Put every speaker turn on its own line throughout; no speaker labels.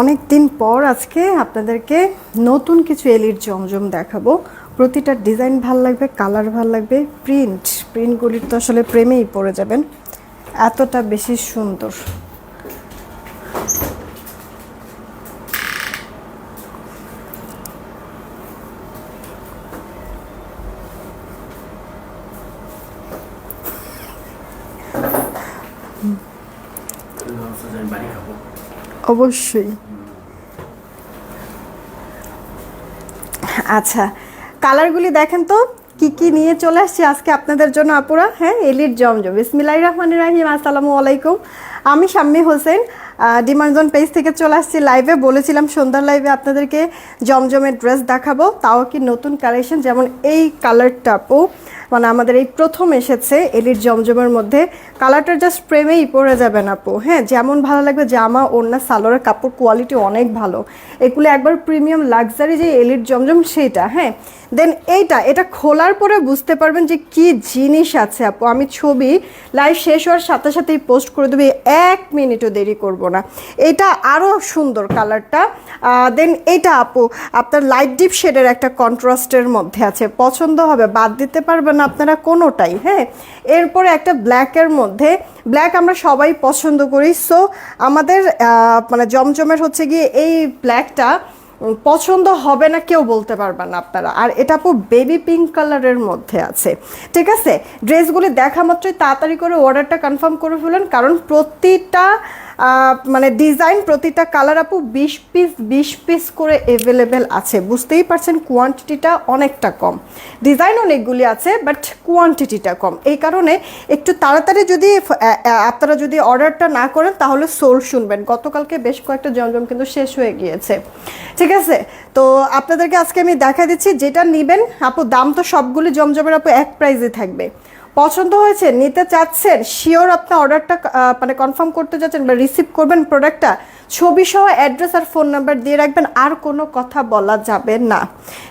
অনেক দিন পর আজকে আপনাদেরকে নতুন কিছু এলির জমজম দেখাবো। প্রতিটা ডিজাইন ভালো লাগবে, কালার ভালো লাগবে, প্রিন্ট, প্রিন্টগুলির তো আসলে প্রেমেই পড়ে যাবেন। এতটা বেশি সুন্দর
বাড়ি খাব
অবশ্যই। আচ্ছা কালারগুলি দেখেন তো, কি কি নিয়ে চলে আসছি আজকে আপনাদের জন্য আপুরা? হ্যাঁ এলির জমজম। বিসমিল্লাহ রহমান রাহিম, আসসালামু আলাইকুম। আমি শাম্মী হোসেন ডিমান্ডজন পেজ থেকে চলে আসছি লাইভে বলেছিলাম সন্ধ্যার লাইভে আপনাদেরকে জমজমের ড্রেস দেখাবো। তাও কি নতুন কালেকশন যেমন এই কালারটা আপু মানে আমাদের এই প্রথম এসেছে এলির জমজমের মধ্যে। কালারটা জাস্ট প্রেমেই পড়ে যাবেন আপু। হ্যাঁ যেমন ভালো লাগবে, জামা, ওড়না সালোয়ারের কাপড় কোয়ালিটি অনেক ভালো। এগুলো একবার প্রিমিয়াম লাক্সারি যে এলির জমজম, সেইটা হ্যাঁ। দেন এইটা, এটা খোলার পরে বুঝতে পারবেন যে কি জিনিস আছে আপু। আমি ছবি লাইভ শেষ হওয়ার সাথে সাথেই পোস্ট করে দেবে। এক মিনিটও দেরি করব না। এটা আরও সুন্দর কালারটা। দেন এটা আপু, আপনার লাইট ডিপ শেডের একটা কন্ট্রাস্টের মধ্যে আছে। পছন্দ হবে, বাদ দিতে পারবেন আপনারা কোনোটাই হ্যাঁ? এরপরে একটা ব্ল্যাকের মধ্যে ব্ল্যাক আমরা সবাই পছন্দ করি। সো আমাদের মানে জমজমের হচ্ছে গিয়ে এই ব্ল্যাকটা পছন্দ হবে না, কেউ বলতে পারবেন আপনারা। আর এটা আপু বেবি পিঙ্ক কালারের মধ্যে আছে। ঠিক আছে? ড্রেসগুলি দেখা মাত্রই তাড়াতাড়ি করে অর্ডারটা কনফার্ম করে ফেলুন, কারণ প্রতিটা মানে ডিজাইন প্রতিটা কালার আপু বিশ পিস বিশ পিস করে অ্যাভেলেবেল আছে। বুঝতেই পারছেন কোয়ান্টিটিটা অনেকটা কম। ডিজাইন অনেকগুলি আছে বাট কোয়ান্টিটিটা কম। এই কারণে একটু তাড়াতাড়ি যদি আপনারা যদি অর্ডারটা না করেন, তাহলে সোল শুনবেন। গতকালকে বেশ কয়েকটা জমজম কিন্তু শেষ হয়ে গিয়েছে। ঠিক আছে? তো আপনাদেরকে আজকে আমি দেখা দিচ্ছি, যেটা নেবেন, আপু, দাম তো সবগুলি জমজমের আপু এক প্রাইজে থাকবে। পছন্দ হয়েছে, নিতে চাচ্ছেন শিওর আপনার অর্ডারটা মানে কনফার্ম করতে যাচ্ছেন বা রিসিভ করবেন প্রোডাক্টটা ছবি সহ অ্যাড্রেস আর ফোন নাম্বার দিয়ে রাখবেন, আর কোনো কথা বলা যাবে না।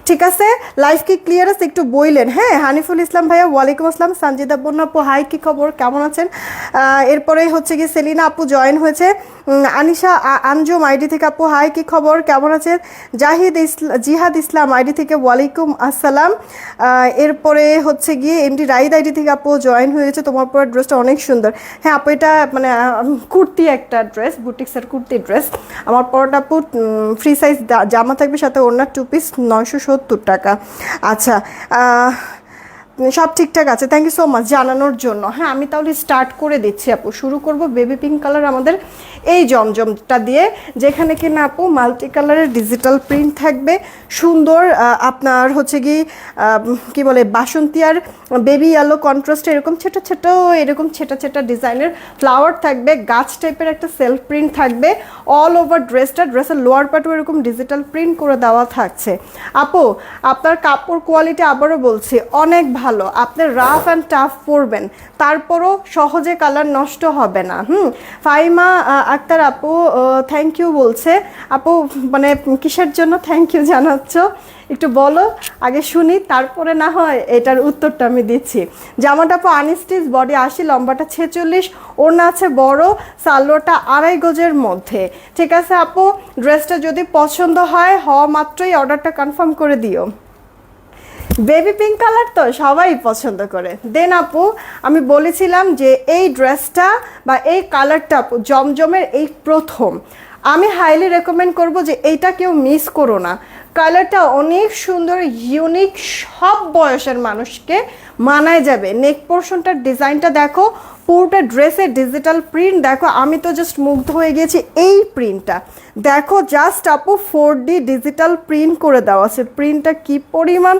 ঠিক আছে? লাইফ কি ক্লিয়ারেন্স একটু বইলেন হ্যাঁ? হানিফুল ইসলাম ভাইয়া, ওয়ালাইকুম আসসালাম। সঞ্জিদা বন্যা আপু হাই কি খবর? কেমন আছেন? এরপরে হচ্ছে কি সেলিনা আপু জয়েন হয়েছে। আনিশা আঞ্জুম আইডি থেকে আপু হাই কি খবর? কেমন আছেন? জাহিদ ইসলাম জিহাদ ইসলাম আইডি থেকে ওয়ালাইকুম আসসালাম। এরপরে হচ্ছে গিয়ে এমডি রাইদ আইডি থেকে আপু জয়েন হয়েছে। তোমার পরে ড্রেসটা অনেক সুন্দর। হ্যাঁ আপু, এটা মানে কুর্তি একটা ড্রেস বুটিক্সের কুর্তি ড্রেস আমার পরোটা আপু ফ্রি সাইজ জামা থাকবে সাথে ওনার টু পিস নয়শো সত্তর টাকা। আচ্ছা সব ঠিকঠাক আছে। থ্যাংক ইউ সো মাচ জানানোর জন্য। হ্যাঁ আমি তাহলে স্টার্ট করে দিচ্ছি আপু। শুরু করব বেবি পিঙ্ক কালার আমাদের এই জমজমটা দিয়ে, যেখানে কিনা আপু মাল্টি কালারের ডিজিটাল প্রিন্ট থাকবে। সুন্দর আপনার হচ্ছে কি কি বলে, বাসন্তী আর বেবি আলো কন্ট্রাস্ট এরকম ছোটো ছোটো, এরকম ছেটা ছেটা ডিজাইনের ফ্লাওয়ার থাকবে। গাছ টাইপের একটা সেলফ প্রিন্ট থাকবে। অল ওভার ড্রেসটা ড্রেসের লোয়ার পার্টও এরকম ডিজিটাল প্রিন্ট করে দেওয়া থাকছে। আপু, আপনার কাপড় কোয়ালিটি আবারও বলছি, অনেক ভালো। আপনি রাফ অ্যান্ড টাফ পরবেন, তারপরও সহজে কালার নষ্ট হবে না, হুম? ফাইমা আক্তার আপু থ্যাংক ইউ বলছে। আপু মানে কিসের জন্য থ্যাংক ইউ জানাচ্ছ? একটু বলো, আগে শুনি, তারপরে না হয় এটার উত্তরটা আমি দিচ্ছি। জামাটা আপু আনস্টিচ বডি আশি, লম্বাটা ছেচল্লিশ, ওড়না আছে বড় সালোয়ারটা আড়াই গজের মধ্যে। ঠিক আছে আপু ড্রেসটা যদি পছন্দ হয়, হওয়া মাত্রই অর্ডারটা কনফার্ম করে দিও। বেবি পিঙ্ক কালার তো সবাই পছন্দ করে। দেন আপু, আমি বলেছিলাম যে এই ড্রেসটা বা এই কালারটা আপু জমজমের এই প্রথম। আমি হাইলি রেকমেন্ড করব যে এইটা কেউ মিস করো না। কালারটা অনেক সুন্দর ইউনিক সব বয়সের মানুষকে মানায় যাবে। নেক পোর্শনটার ডিজাইনটা দেখো পুরোটা ড্রেসের ডিজিটাল প্রিন্ট দেখো, আমি তো জাস্ট মুগ্ধ হয়ে গেছি এই প্রিন্টটা দেখো জাস্ট আপু ফোর ডি ডিজিটাল প্রিন্ট করে দেওয়া আছে। প্রিন্টটা কি পরিমাণ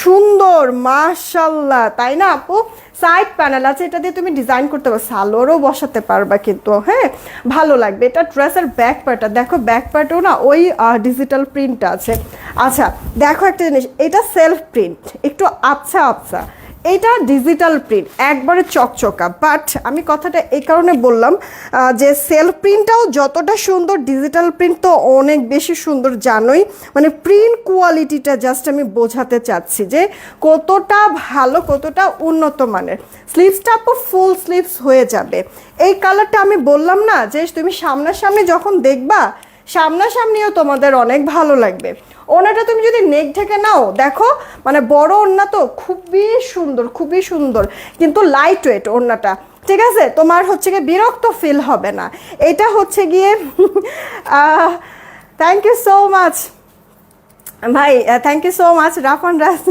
সুন্দর মাশাল্লাহ তাই না আপু? সাইড প্যানেল আছে, এটা দিয়ে তুমি ডিজাইন করতে পারো। সালোয়ারও বসাতে পারবা কিন্তু হ্যাঁ? ভালো লাগবে। এটা ড্রেসের ব্যাক পার্টটা দেখো ব্যাক পার্টেও না ওই ডিজিটাল প্রিন্টটা আছে। আচ্ছা দেখো একটা জিনিস, এটা সেলফ প্রিন্ট একটু আচ্ছা আচ্ছা এটা ডিজিটাল প্রিন্ট একবারে চকচকা। বাট আমি কথাটা এই কারণে বললাম যে সেলফ প্রিন্টটাও যতটা সুন্দর ডিজিটাল প্রিন্ট তো অনেক বেশি সুন্দর জানোই। মানে প্রিন্ট কোয়ালিটিটা জাস্ট আমি বোঝাতে চাচ্ছি যে কতটা ভালো, কতটা উন্নত মানের। স্লিভসটা আপু ফুল স্লিভস হয়ে যাবে। এই কালারটা আমি বললাম না, যে তুমি সামনাসামনি যখন দেখবা সামনাসামনিও তোমাদের অনেক ভালো লাগবে। ওনাটা তুমি যদি নেক ঢেকে নাও, দেখো মানে বড় ওড়না তো খুবই সুন্দর খুবই সুন্দর, কিন্তু লাইট ওয়েট ওড়নাটা, ঠিক আছে? তোমার হচ্ছে গিয়ে বিরক্ত ফিল হবে না। এটা হচ্ছে গিয়ে থ্যাংক ইউ সো মাচ ভাই thank you so much Rafan Raj.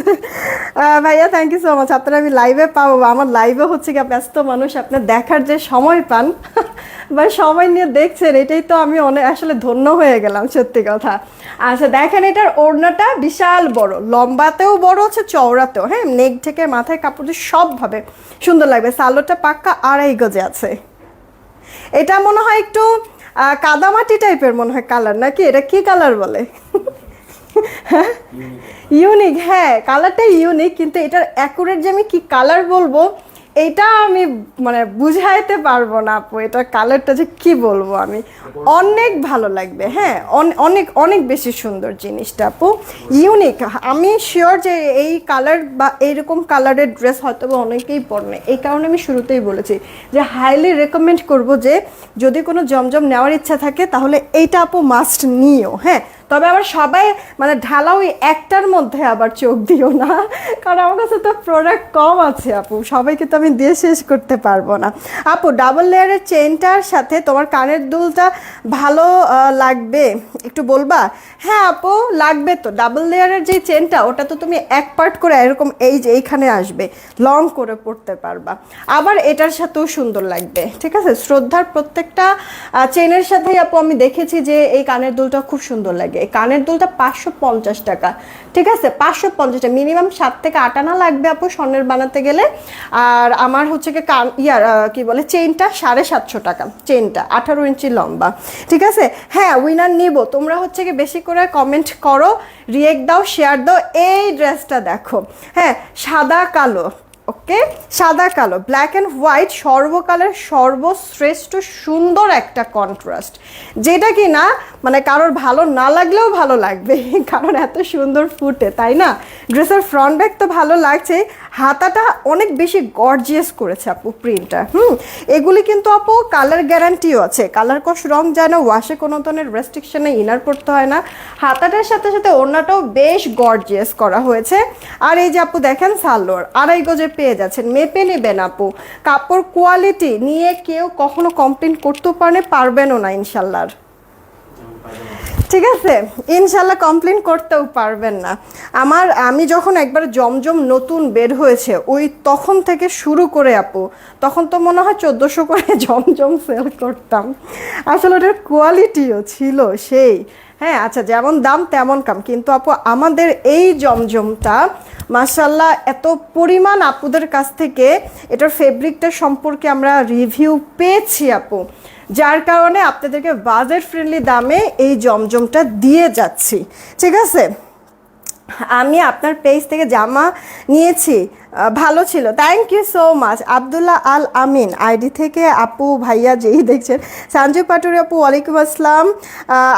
ভাইয়া থ্যাংক ইউ সো মাচ আপনারা আমি লাইভে পাবো আমার লাইভে হচ্ছে গিয়ে ব্যস্ত মানুষ আপনার দেখার যে সময় পান, বা সময় নিয়ে দেখছেন, এটাই তো আমি অনেক আসলে ধন্য হয়ে গেলাম, সত্যি কথা। আচ্ছা দেখেন এটার ওড়নাটা বিশাল বড়, লম্বাতেও বড় হচ্ছে, চওড়াতেও। হ্যাঁ নেক থেকে মাথায় কাপড় সবভাবে সুন্দর লাগবে। সালোটা পাক্কা আড়াই গজে আছে। এটা মনে হয় একটু কাদামাটি টাইপের মনে হয় কালার নাকি? এটা কি কালার বলে? ইউনিক হ্যাঁ কালারটা ইউনিক কিন্তু এটার অ্যাকুরেট যে আমি কি কালার বলব, এটা আমি মানে বুঝাইতে পারব না আপু, এটার কালারটা যে কি বলব আমি। অনেক ভালো লাগবে হ্যাঁ অন- অনেক অনেক বেশি সুন্দর জিনিসটা আপু। ইউনিক আমি শিওর যে এই কালার বা এইরকম কালারের ড্রেস হয়তো বা অনেকেই পরনে। এই কারণে আমি শুরুতেই বলেছি যে হাইলি রেকমেন্ড করব যে যদি কোনো জমজম নেওয়ার ইচ্ছা থাকে, তাহলে এইটা আপু মাস্ট নিও হ্যাঁ। তবে আবার সবাই মানে ঢালা ওই একটার মধ্যে আবার চোখ দিও না। কারণ আমার কাছে তো প্রোডাক্ট কম আছে আপু, সবাইকে তো আমি দিয়ে শেষ করতে পারব না। আপু ডাবল লেয়ারের চেনটার সাথে তোমার কানের দুলটা ভালো লাগবে? একটু বলবা? হ্যাঁ আপু, লাগবে তো। ডাবল লেয়ারের যে চেনটা ওটা তো তুমি এক পার্ট করে এরকম এই যে এইখানে আসবে। লং করে পড়তে পারবা। আবার এটার সাথেও সুন্দর লাগবে, ঠিক আছে? শ্রদ্ধার প্রত্যেকটা চেনের সাথেই আপু আমি দেখেছি যে এই কানের দুলটা খুব সুন্দর লাগে। এই কানের দুলটা পাঁচশো পঞ্চাশ টাকা, ঠিক আছে? পাঁচশো পঞ্চাশ টাকা, মিনিমাম সাত থেকে আট আনা লাগবে আপু স্বর্ণের বানাতে গেলে। আর আমার হচ্ছে কি কান ইয়ার কি বলে চেনটা সাড়ে সাতশো টাকা চেনটা আঠারো ইঞ্চি লম্বা, ঠিক আছে? হ্যাঁ উইনার নিব। তোমরা হচ্ছে কি বেশি করে কমেন্ট করো রিয়েক্ট দাও শেয়ার দাও, এই ড্রেসটা দেখো। হ্যাঁ সাদা, কালো ওকে সাদা, কালো ব্ল্যাক অ্যান্ড হোয়াইট সর্বকালের সর্বশ্রেষ্ঠ সুন্দর একটা কন্ট্রাস্ট যেটা কি না মানে কারোর ভালো না লাগলেও ভালো লাগবে, কারণ এত সুন্দর ফুটে, তাই না? ড্রেসের ফ্রন্ট ব্যাগ তো ভালো লাগছে হাতাটা অনেক বেশি গর্জিয়াস করেছে আপু প্রিন্টটা হুম? এগুলি কিন্তু আপু কালার গ্যারান্টিও আছে। কালার কস রং যায় না ওয়াশে কোনো ধরনের রেস্ট্রিকশনে ইনার পড়তে হয় না। হাতাটার সাথে সাথে ওড়নাটাও বেশ গর্জিয়াস করা হয়েছে। আর এই যে আপু দেখেন সালোয়ার, আড়াই গজে পেয়ে যাচ্ছেন। মেপে নেবেন আপু। কাপড় কোয়ালিটি নিয়ে কেউ কখনো কমপ্লেন করতেও পারে পারবেনও না ইনশাল্লাহ। ঠিক আছে? ইনশাল্লাহ কমপ্লেন করতেও পারবেন না। আমার, আমি যখন একবার জমজম নতুন বের হয়েছে, ওই তখন থেকে শুরু করে আপু, তখন তো মনে হয় চোদ্দোশো করে জমজম সেল করতাম। আসলে ওটার কোয়ালিটিও ছিল সেই। হ্যাঁ আচ্ছা যেমন দাম তেমন কাম। কিন্তু আপু, আমাদের এই জমজমটা মাসাল্লাহ এত পরিমাণ আপুদের কাছ থেকে এটার ফেব্রিকটা সম্পর্কে আমরা রিভিউ পেয়েছি আপু। যার কারণে আপনাদেরকে বাজেট ফ্রেন্ডলি দামে এই জমজমটা দিয়ে যাচ্ছি। ঠিক আছে? আমি আপনার পেজ থেকে জামা নিয়েছি। ভালো ছিল। Thank you so much Abdullah Al Amin ID থেকে আপু, ভাইয়া যেই দেখছেন। সঞ্জয় পাটুরি আপু, ওয়ালাইকুম আসসালাম।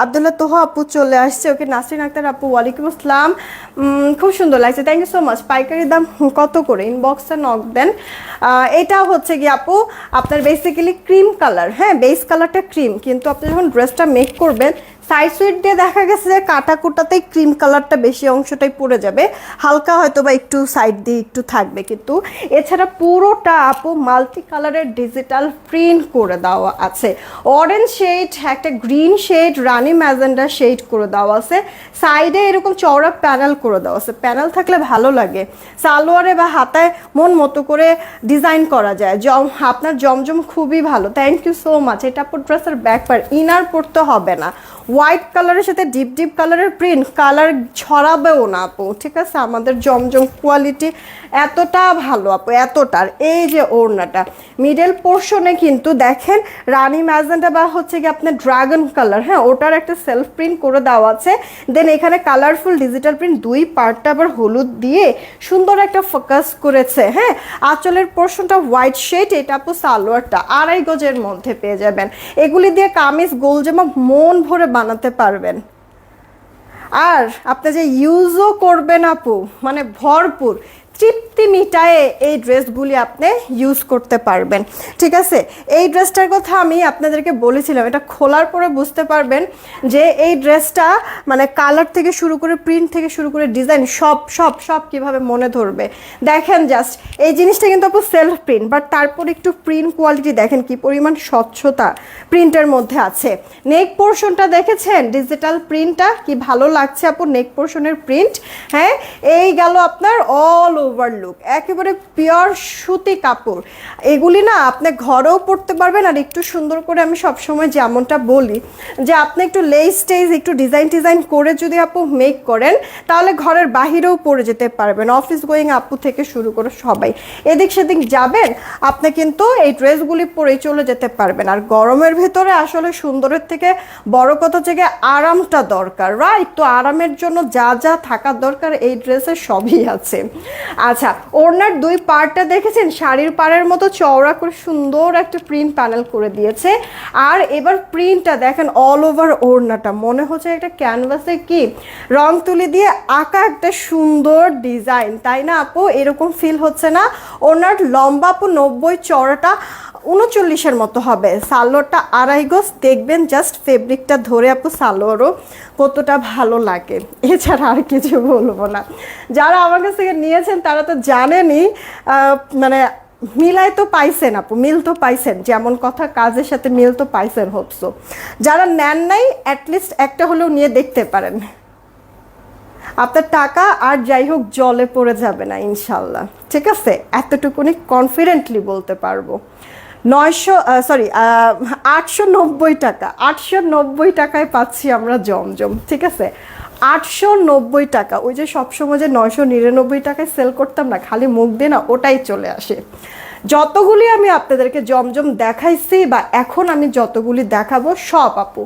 আবদুল্লাহ তোহা আপু চলে আসছে। ওকে নাসরিন আক্তার আপু, ওয়ালাইকুম আসসালাম। খুব সুন্দর লাগছে। থ্যাংক ইউ সো মাচ পাইকারি দাম কত করে? ইনবক্সে নক দেন। এটা হচ্ছে কি আপু, আপনার বেসিক্যালি ক্রিম কালার হ্যাঁ বেস কালারটা ক্রিম কিন্তু আপনি যখন ড্রেসটা মেক করবেন সাইড সুইট দিয়ে দেখা গেছে যে কাটা কুটাতেই ক্রিম কালারটা বেশি অংশটাই পড়ে যাবে। হালকা হয়তো বা একটু সাইড দিয়ে একটু থাকবে কিন্তু। এছাড়া পুরোটা আপু মাল্টি কালারের ডিজিটাল প্রিন্ট করে দেওয়া আছে। অরেঞ্জ শেড একটা গ্রিন শেড রানি ম্যাজেন্ডার শেড করে দেওয়া আছে। সাইডে এরকম চওড়া প্যানেল করে দেওয়া আছে। প্যানেল থাকলে ভালো লাগে। সালোয়ারে বা হাতায় মন মতো করে ডিজাইন করা যায়। জম, আপনার জমজম খুবই ভালো। থ্যাংক ইউ সো মাচ এটা আপুর ড্রেসের ব্যাক পার ইনার পড়তে হবে না। হোয়াইট কালারের সাথে ডিপ ডিপ কালারের প্রিন্ট কালার ছড়াবেও না আপু, ঠিক আছে? আমাদের জমজম কোয়ালিটি এতটা ভালো আপু, এতটা। আর এই যে ওড়নাটা মিডল পোর্শনে কিন্তু দেখেন, রানী ম্যাজেন্টা বা হচ্ছে কি আপনার ড্রাগন কালার হ্যাঁ ওটার একটা সেলফ প্রিন্ট করে দেওয়া আছে। দেন এখানে কালারফুল ডিজিটাল প্রিন্ট দুই পার্টটা আবার হলুদ দিয়ে সুন্দর একটা ফোকাস করেছে হ্যাঁ? আঁচলের পোর্শনটা হোয়াইট শেড এটা আপু সালোয়ারটা আড়াই গজের মধ্যে পেয়ে যাবেন। এগুলি দিয়ে কামিজ গোল জামা মন ভরে বানাতে পারবেন। আর আপনি যে ইউজও করবেন আপু মানে ভরপুর। তৃপ্তি মিটায়ে এই ড্রেসগুলি আপনি ইউজ করতে পারবেন। ঠিক আছে? এই ড্রেসটার কথা আমি আপনাদেরকে বলেছিলাম। এটা খোলার পরে বুঝতে পারবেন যে এই ড্রেসটা মানে কালার থেকে শুরু করে প্রিন্ট থেকে শুরু করে ডিজাইন সব সব সব কীভাবে মনে ধরবে। দেখেন জাস্ট এই জিনিসটা কিন্তু আপু সেলফ প্রিন্ট বাট তারপর একটু প্রিন্ট কোয়ালিটি দেখেন কি পরিমাণ স্বচ্ছতা প্রিন্টের মধ্যে আছে। নেক পোর্শনটা দেখেছেন? ডিজিটাল প্রিন্টটা কি ভালো লাগছে আপু? নেক পোর্শনের প্রিন্ট হ্যাঁ? এই গেল আপনার অল ওভার লুক একেবারে পিওর সুতি কাপড়। এগুলি না আপনি ঘরেও পরতে পারবেন আর একটু সুন্দর করে আমি সবসময় যেমনটা বলি, যে আপনি একটু লেস টেজ একটু ডিজাইন টিজাইন করে যদি আপু মেক করেন, তাহলে ঘরের বাহিরেও পরে যেতে পারবেন। অফিস গোয়িং আপু থেকে শুরু করে সবাই। এদিক সেদিক যাবেন, আপনি কিন্তু এই ড্রেসগুলি পরেই চলে যেতে পারবেন। আর গরমের ভেতরে আসলে সুন্দরের থেকে বড় কথা থেকে আরামটা দরকার রাইট তো আরামের জন্য যা যা থাকার দরকার এই ড্রেসে সবই আছে। আচ্ছা ওড়নার দুই পার্টটা দেখেছেন? শাড়ির পাড়ের মতো চওড়া করে সুন্দর একটা প্রিন্ট প্যানেল করে দিয়েছে। আর এবার প্রিন্টটা দেখেন অল ওভার ওড়নাটা। মনে হচ্ছে একটা ক্যানভাসে কি? রং তুলি দিয়ে আঁকা একটা সুন্দর ডিজাইন তাই না আপু? এরকম ফিল হচ্ছে না। ওনার লম্বা আপু নব্বই, চওড়াটা উনচল্লিশের মতো হবে। সালোয়ারটা আড়াই গজ। দেখবেন জাস্ট ফেব্রিকটা ধরে আপু সালোয়ারও কতটা ভালো লাগে। এছাড়া আর কিছু বলব না। যারা আমার কাছ থেকে নিয়েছেন তারা তো জানেনই মানে মিলাই তো পাইছেন আপু, মিল তো পাইছেন, যেমন কথা কাজের সাথে মিল তো পাইছেন হোপসো যারা নেন নাই অ্যাটলিস্ট একটা হলেও নিয়ে দেখতে পারেন। আপনার টাকা আর যাই হোক জলে পড়ে যাবে না ইনশাল্লাহ ঠিক আছে? এতটুকুনি কনফিডেন্টলি বলতে পারব। নয়শো সরি আটশো নব্বই টাকা, আটশো নব্বই টাকায় পাচ্ছি আমরা জমজম, ঠিক আছে? আটশো নব্বই টাকা। ওই যে সবসময় যে নয়শো নিরানব্বই টাকায় সেল করতাম না, খালি মুখ দিয়ে না, ওটাই চলে আসে। যতগুলি আমি আপনাদেরকে জমজম দেখাইছি বা এখন আমি যতগুলি দেখাবো, সব আপু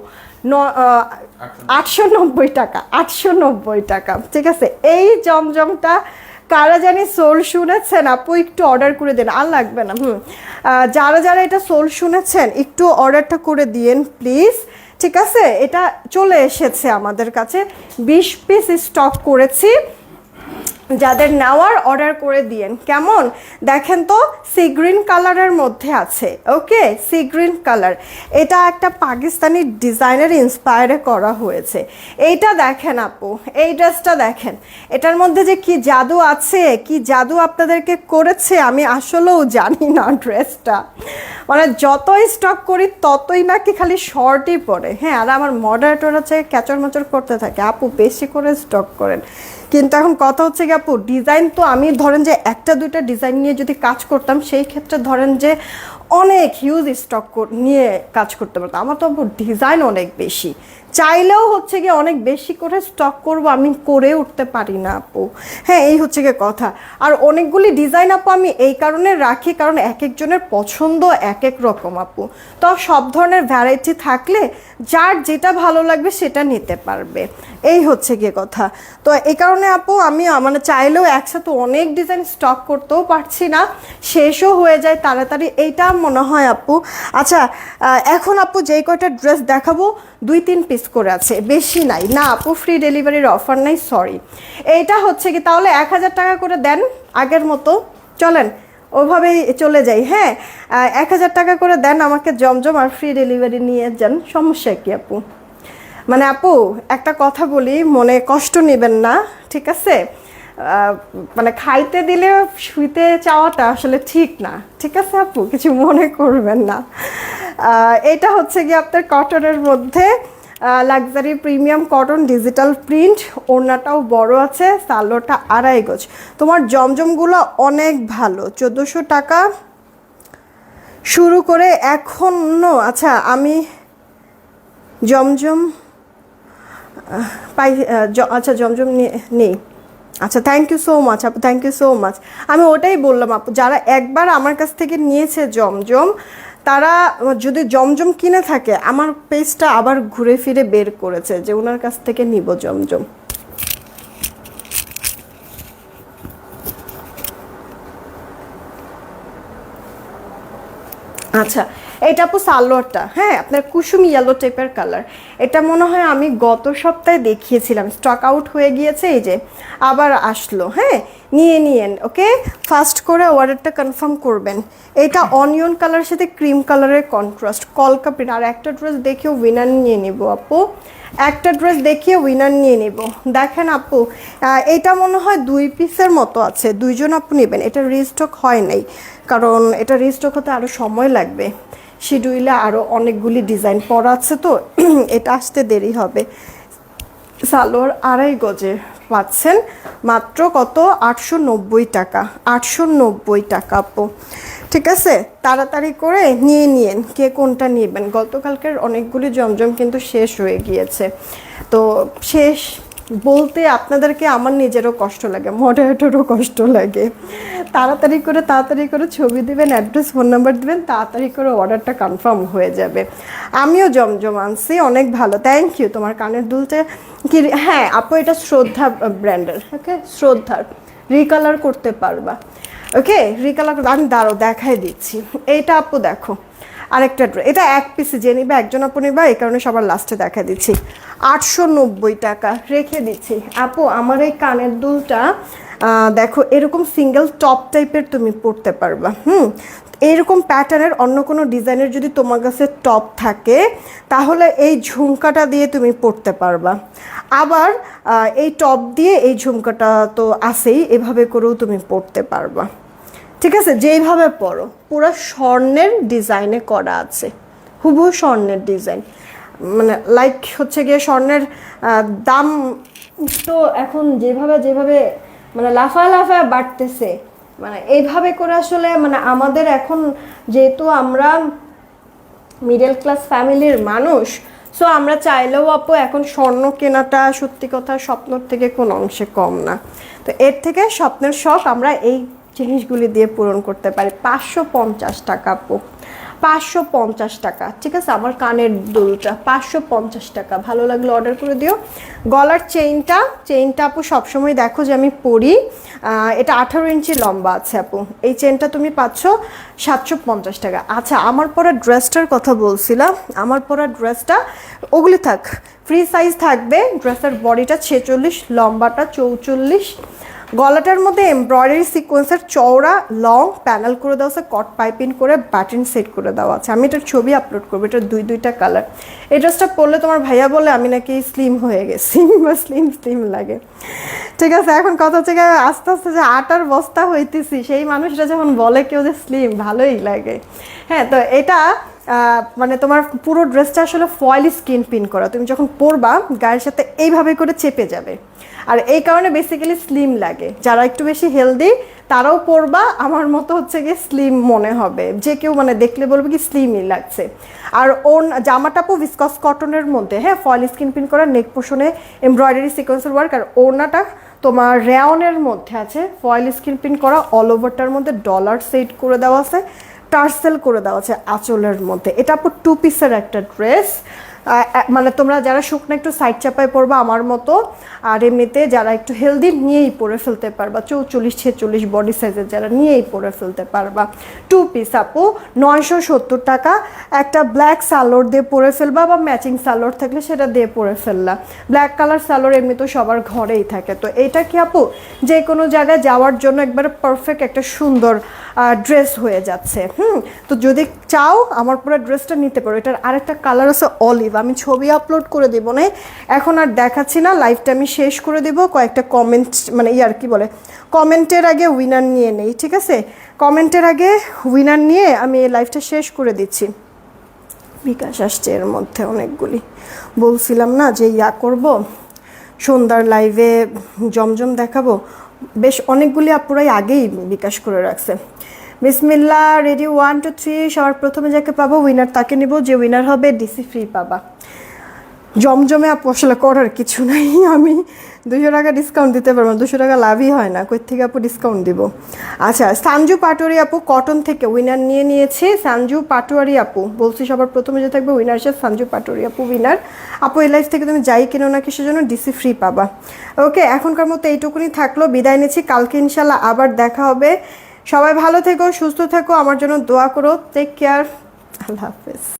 আটশো নব্বই টাকা, আটশো নব্বই টাকা, ঠিক আছে? এই জমজমটা কারা জানি সোল শুনেছেন? আপু, একটু অর্ডার করে দেন, আর লাগবে না, হুম। যারা যারা এটা সোল শুনেছেন, একটু অর্ডারটা করে দিয়েন প্লিজ ঠিক আছে এটা চলে এসেছে আমাদের কাছে। বিশ পিস স্টক করেছি। যাদের নেওয়ার অর্ডার করে দিয়েন। কেমন? দেখেন তো, সি গ্রিন কালারের মধ্যে আছে। ওকে? Sea green colour. এটা একটা পাকিস্তানি ডিজাইনের ইন্সপায়ারে করা হয়েছে। এইটা দেখেন আপু, এই ড্রেসটা দেখেন। এটার মধ্যে যে কি জাদু আছে, কি জাদু আপনাদেরকে করেছে, আমি আসলেও জানি না ড্রেসটা। মানে যতই স্টক করি, ততই নাকি খালি শর্টই পরে। হ্যাঁ আর আমার মডারেটর হচ্ছে ক্যাচর মচর করতে থাকে। আপু, বেশি করে স্টক করেন। কিন্তু এখন কথা হচ্ছে কি আপু ডিজাইন তো আমি ধরেন যে একটা দুইটা ডিজাইন নিয়ে যদি কাজ করতাম, সেই ক্ষেত্রে ধরেন যে অনেক হিউজ স্টক নিয়ে কাজ করতে পারতাম। আমার তো ডিজাইন অনেক বেশি। চাইলেও হচ্ছে গিয়ে অনেক বেশি করে স্টক করব আমি করে উঠতে পারি না, আপু। হ্যাঁ এই হচ্ছে গিয়ে কথা। আর অনেকগুলি ডিজাইন আপু আমি এই কারণে রাখি, কারণ এক একজনের পছন্দ এক এক রকম, আপু। তো সব ধরনের ভ্যারাইটি থাকলে যার যেটা ভালো লাগবে সেটা নিতে পারবে। এই হচ্ছে গিয়ে কথা। তো এই কারণে আপু আমি মানে চাইলেও একসাথে অনেক ডিজাইন স্টক করতেও পারছি না। শেষও হয়ে যায় তাড়াতাড়ি। এইটা মনে হয় আপু? আচ্ছা এখন আপু যেই কয়টা ড্রেস দেখাবো, দুই তিন পিস করে আছে, বেশি নাই। না আপু ফ্রি ডেলিভারির অফার নাই সরি এইটা হচ্ছে কি, তাহলে এক হাজার টাকা করে দেন আগের মতো। চলেন, ওভাবেই চলে যাই হ্যাঁ? এক হাজার টাকা করে দেন আমাকে জমজম আর ফ্রি ডেলিভারি নিয়ে যান, সমস্যা কি আপু? মানে আপু, একটা কথা বলি, মনে কষ্ট নেবেন না, ঠিক আছে? মানে খাইতে দিলে শুইতে চাওয়াটা আসলে ঠিক না। ঠিক আছে আপু? কিছু মনে করবেন না। এটা হচ্ছে কি আপনার কটনের মধ্যে luxury premium cotton digital print ওড়নাটাও বড় আছে, সালোটা আড়াই গজ। তোমার জমজমগুলো অনেক ভালো, চোদ্দোশো টাকা। শুরু করে এখনও আচ্ছা আমি জমজম পাই আচ্ছা জমজম নিয়ে- নেই। আচ্ছা থ্যাংক ইউ সো মাচ আপু থ্যাংক ইউ সো মাচ আমি ওটাই বললাম, আপু, যারা একবার আমার কাছ থেকে নিয়েছে জমজম, তারা যদি জমজম কিনে থাকে, আমার পেজটা আবার ঘুরে ফিরে বের করেছে যে ওনার কাছ থেকে নিব জমজম। আচ্ছা এটা আপু সালোয়ারটা হ্যাঁ আপনার কুসুম ইয়েলো টাইপের কালার এটা মনে হয় আমি গত সপ্তাহে দেখিয়েছিলাম স্টক আউট হয়ে গিয়েছে, এই যে আবার আসলো হ্যাঁ নিয়ে নিয়েন, ওকে? ফার্স্ট করে অর্ডারটা কনফার্ম করবেন। এটা অনিয়ন কালারের সাথে ক্রিম কালারের কন্ট্রাস্ট কলকা আর একটা ড্রেস দেখেও উইনার নিয়ে নিব আপু। একটা ড্রেস দেখিয়ে উইনার নিয়ে নিব। দেখেন আপু এটা মনে হয় দুই পিসের মতো আছে, দুইজন আপু নেবেন। এটা রিস্টক হয় নাই, কারণ এটা রিস্টক হতে আরও সময় লাগবে। শিডিউলে আরও অনেকগুলি ডিজাইন পরা আছে তো, এটা আসতে দেরি হবে। সালোয়ার আড়াই গজে পাচ্ছেন, মাত্র কত? আটশো নব্বই টাকা, আটশো নব্বই টাকা আপু। ঠিক আছে, তাড়াতাড়ি করে নিয়ে নিয়েন, কে কোনটা নেবেন? গতকালকের অনেকগুলি জমজম কিন্তু শেষ হয়ে গিয়েছে। তো শেষ বলতে আপনাদেরকে আমার নিজেরও কষ্ট লাগে মডারেটরও কষ্ট লাগে। তাড়াতাড়ি করে তাড়াতাড়ি করে ছবি দেবেন অ্যাড্রেস ফোন নাম্বার দেবেন, তাড়াতাড়ি করে অর্ডারটা কনফার্ম হয়ে যাবে। আমিও জমজম আনছি অনেক ভালো। থ্যাংক ইউ তোমার কানের দুলতে কি হ্যাঁ আপু, এটা শ্রদ্ধা ব্র্যান্ডের ওকে শ্রদ্ধার রিকালার করতে পারবা। ওকে রিকালার আমি দাঁড়ো দেখাই দিচ্ছি। এইটা আপু, দেখো। আরেকটা এটা এক পিসে যে নিবে, একজন আপু নিবা, এই কারণে সবার লাস্টে দেখা দিচ্ছি। আটশো নব্বই টাকা রেখে দিচ্ছি। আপু, আমার এই কানের দুলটা দেখো, এরকম সিঙ্গেল টপ টাইপের তুমি পরতে পারবা, হুম? এইরকম প্যাটার্নের অন্য কোনো ডিজাইনের যদি তোমার কাছে টপ থাকে, তাহলে এই ঝুমকাটা দিয়ে তুমি পরতে পারবা। আবার এই টপ দিয়ে এই ঝুমকাটা তো আসেই এভাবে করেও তুমি পরতে পারবা। ঠিক আছে, যেইভাবে পরো পুরো স্বর্ণের ডিজাইনে করা আছে, হুবহু স্বর্ণের ডিজাইন। মানে লাইক হচ্ছে গিয়ে স্বর্ণের দাম তো এখন যেভাবে যেভাবে মানে লাফায় লাফায় বাড়তেছে মানে এইভাবে করে আসলে মানে আমাদের এখন যেহেতু আমরা মিডল ক্লাস ফ্যামিলির মানুষ সো আমরা চাইলেও আপু এখন স্বর্ণ কেনাটা সত্যি কথা স্বপ্নর থেকে কোনো অংশে কম না। তো এর থেকে স্বপ্নের শখ আমরা এই জিনিসগুলি দিয়ে পূরণ করতে পারি। পাঁচশো পঞ্চাশ টাকা আপু পাঁচশো পঞ্চাশ টাকা, ঠিক আছে? আমার কানের দুলটা, পাঁচশো পঞ্চাশ টাকা। ভালো লাগলে অর্ডার করে দিও। গলার চেইনটা চেইনটা আপু সবসময় দেখো যে আমি পরি। এটা আঠারো ইঞ্চি লম্বা আছে আপু। এই চেনটা তুমি পাচ্ছ সাতশো পঞ্চাশ টাকা। আচ্ছা আমার পরা ড্রেসটার কথা বলছিলাম। আমার পরা ড্রেসটা ওগুলি থাক। ফ্রি সাইজ থাকবে। ড্রেসের বডিটা ছেচল্লিশ, লম্বাটা চৌচল্লিশ। গলাটার মধ্যে এমব্রয়ডারি সিকোয়েন্সের চওড়া লং প্যানেল করে দেওয়া আছে কট পাইপিং করে বাটন সেট করে দেওয়া আছে। আমি এটার ছবি আপলোড করব এটার দুই, দুইটা কালার এই ড্রেসটা পরলে তোমার ভাইয়া বলে, আমি নাকি স্লিম হয়ে গেছি, বা স্লিম স্লিম লাগে। ঠিক আছে, এখন কথা হচ্ছে আস্তে আস্তে যে আটার বস্তা হইতেছি, সেই মানুষটা যখন বলে কেউ যে স্লিম ভালোই লাগে। হ্যাঁ তো এটা মানে তোমার পুরো ড্রেসটা আসলে ফয়েল স্কিন পিন করা। তুমি যখন পরবা, গায়ের সাথে এইভাবে করে চেপে যাবে। আর এই কারণে বেসিক্যালি স্লিম লাগে। যারা একটু বেশি হেলদি তারাও পরবা, আমার মতো হচ্ছে গিয়ে স্লিম মনে হবে। যে কেউ মানে দেখলে বলবে কি স্লিমই লাগছে। আর ওর জামাটাপও ভিসকস কটনের মধ্যে হ্যাঁ ফয়েল স্কিন পিন করা নেক পোষণে এমব্রয়ডারি সিকোয়েন্সের ওয়ার্ক আর ওড়নাটা তোমার রেয়নের মধ্যে আছে ফয়েল স্কিন প্রিন্ট করা অল ওভারটার মধ্যে ডলার সেট করে দেওয়া আছে টার্সেল করে দেওয়া আছে আঁচলের মধ্যে। এটা আপু টু পিসের একটা ড্রেস মানে তোমরা যারা শুকনো একটু সাইড চাপায় পরবা আমার মতো, আর এমনিতে যারা একটু হেলদি নিয়েই পরে ফেলতে পারবা, চৌচল্লিশ, ছেচল্লিশ বডি সাইজের যারা নিয়েই পরে ফেলতে পারবা। টু পিস আপু, নয়শো সত্তর টাকা, একটা ব্ল্যাক সালোয়ার দিয়ে পরে ফেলবা বা ম্যাচিং সালোয়ার থাকলে সেটা দিয়ে পরে ফেললা। ব্ল্যাক কালার সালোর এমনি তো সবার ঘরেই থাকে। তো এটা কি আপু? যে কোনো জায়গায় যাওয়ার জন্য একবারে পারফেক্ট একটা সুন্দর ড্রেস হয়ে যাচ্ছে। হুম, তো যদি চাও আমার পুরো ড্রেসটা নিতে পারো। এটার আরেকটা কালার আছে অলিভ আমি ছবি আপলোড করে দেবো না। এখন আর দেখাচ্ছি না লাইভটা আমি শেষ করে দেবো। কয়েকটা কমেন্ট মানে ইয়ার কি বলে কমেন্টের আগে উইনার নিয়ে নেই, ঠিক আছে? কমেন্টের আগে উইনার নিয়ে আমি এই লাইভটা শেষ করে দিচ্ছি। বিকাশ আসছে এর মধ্যে অনেকগুলি। বলছিলাম না যে ইয়া করব, সন্ধ্যার লাইভে জমজম দেখাবো। বেশ অনেকগুলি আপুরাই আগেই বিকাশ করে রাখছে। বিসমিল্লা রেডি ওয়ান টু থ্রি সবার প্রথমে যাকে পাবো উইনার তাকে নিব, যে উইনার হবে ডিসি ফ্রি পাবা। জমজমে আপু, আসলে করার কিছু নাই, আমি দুশো টাকা ডিসকাউন্ট দিতে পারব দুশো টাকা লাভই হয় না, কই থেকে আপু ডিসকাউন্ট দিব? আচ্ছা সানজু পাটোয়ারি আপু কটন থেকে উইনার নিয়ে নিয়েছি, সানজু পাটোয়ারি আপু, বলছি সবার প্রথমে যে থাকবে উইনার সে সানজু পাটোয়ারি আপু উইনার আপু, এই লাইফ থেকে তুমি যাই কেনো না কিসের জন্য ডিসি ফ্রি পাবা। ওকে এখনকার মতো এইটুকুনি থাকল, বিদায় নিচ্ছি, কালকে ইনশাল্লাহ আবার দেখা হবে। সবাই ভালো থেকো সুস্থ থেকো আমার জন্য দোয়া করো টেক কেয়ার আল্লাহ হাফেজ।